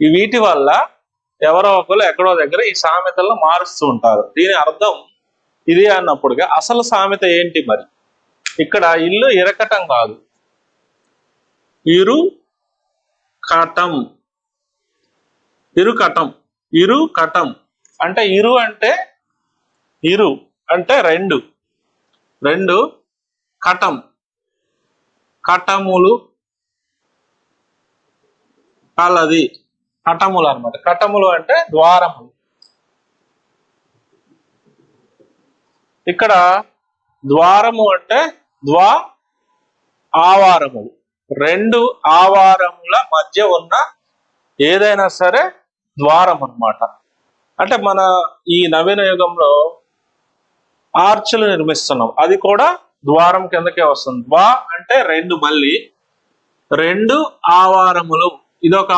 ఈ వీటి వల్ల ఎవరో ఒకరు ఎక్కడో దగ్గర ఈ సామెతలను మారుస్తూ ఉంటారు. దీని అర్థం ఇది అన్నప్పుడుగా అసలు సామెత ఏంటి మరి? ఇక్కడ ఇల్లు ఇరకటం కాదు. ఇరు కటం ఇరు కటం ఇరు కటం అంటే ఇరు అంటే ఇరు అంటే రెండు. రెండు కటం. కటములు కలది. కటములు అన్నమాట. కటములు అంటే ద్వారములు ఇక్కడ ద్వారము అంటే ద్వా ఆవారములు రెండు ఆవారముల మధ్య ఉన్న ఏదైనా సరే ద్వారం అన్నమాట. అంటే మన ఈ నవీన యుగంలో ఆర్చులు నిర్మిస్తున్నాం. అది కూడా ద్వారం కిందకే వస్తుంది. ద్వా అంటే రెండు మళ్ళీ. రెండు ఆవారములు. ఇదొక